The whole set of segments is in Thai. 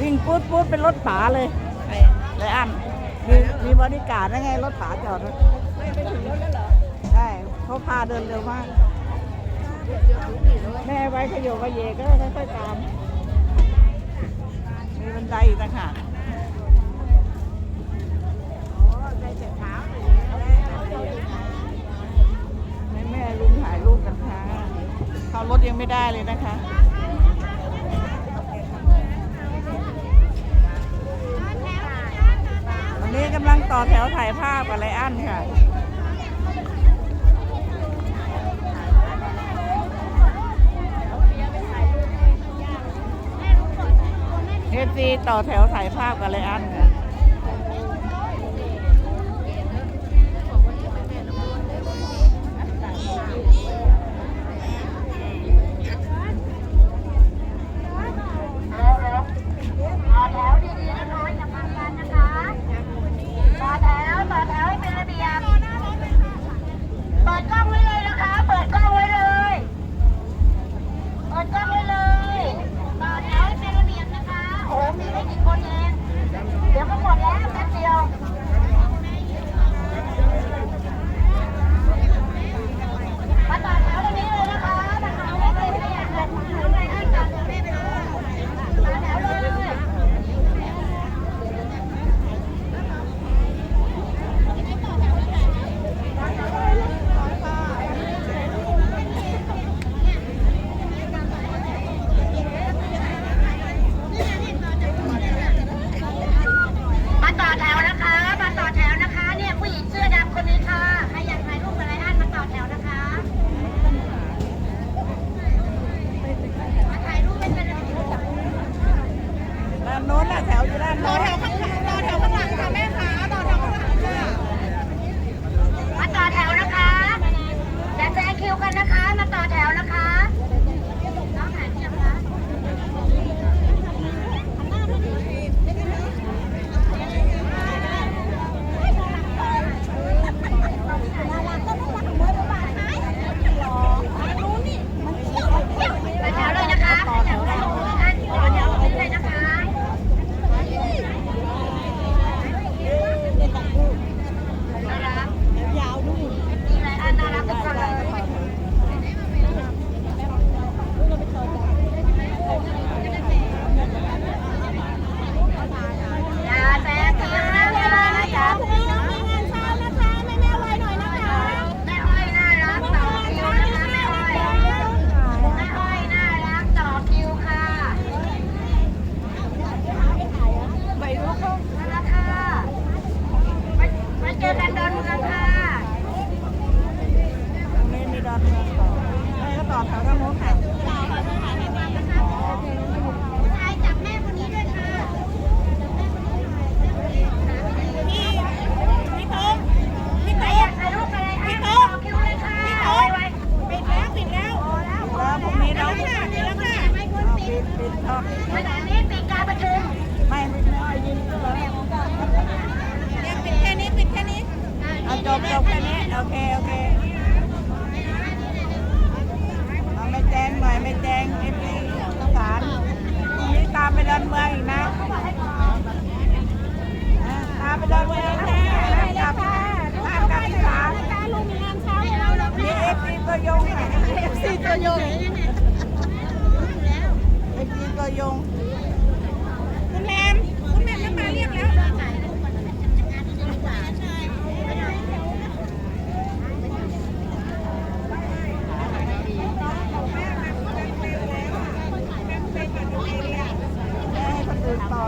วิ่งปุ๊ดปุ๊ดเป็นรถป๋าเลยไรอันมีมีบริการได้ไงรถป๋าจอดไม่ไปถึงรถแล้เหรอใช่เขาพาเดินเร็วมาก แม่ไว้ขยโยขยเยก็ค่อยๆตาม มีบันไดอีกนะคะแม่ลุงถ่ายรูปกันค่ะ เข้ารถยังไม่ได้เลยนะคะ นี้กำลังต่อแถวถ่ายภาพกับไรอันค่ะเอฟซีต่อแถวถ่ายภาพกับไรอันค่ะ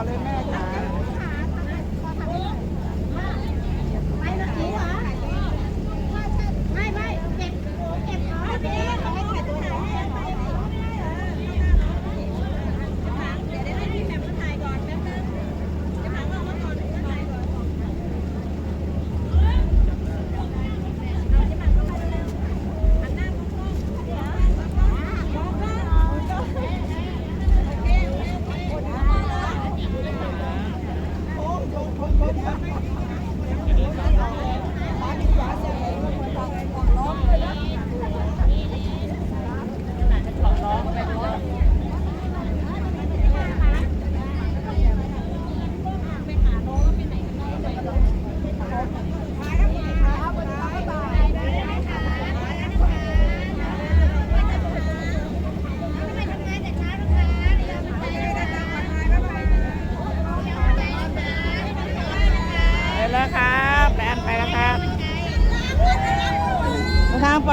Vale, Mega.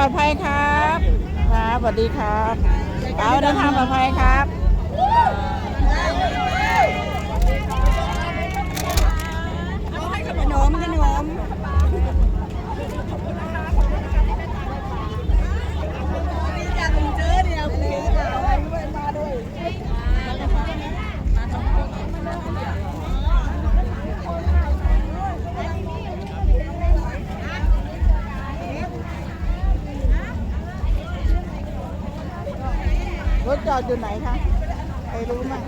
ปลอดภัยครับ ครับสวัสดีครับ เอาเดินทางปลอดภัยครับ รถจอดอยู่ไหนคะใครรู้มั้ง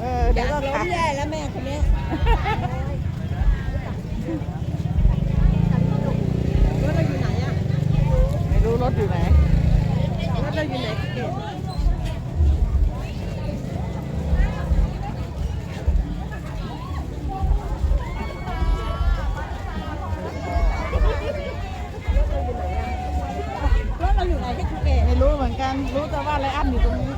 เออเดี๋ยวก็ ล้ ขาม ย แย่แล้วแม่คนนี้รถเราอยู่ไหนอะ ไม่รู้รถอยู่ไหน รถเราอยู่ไหนเกศ รถเราอยู่ไหนที่ภูเก็ต ไม่ รู้แต่ว่าไรอันอยู่ตรงนี้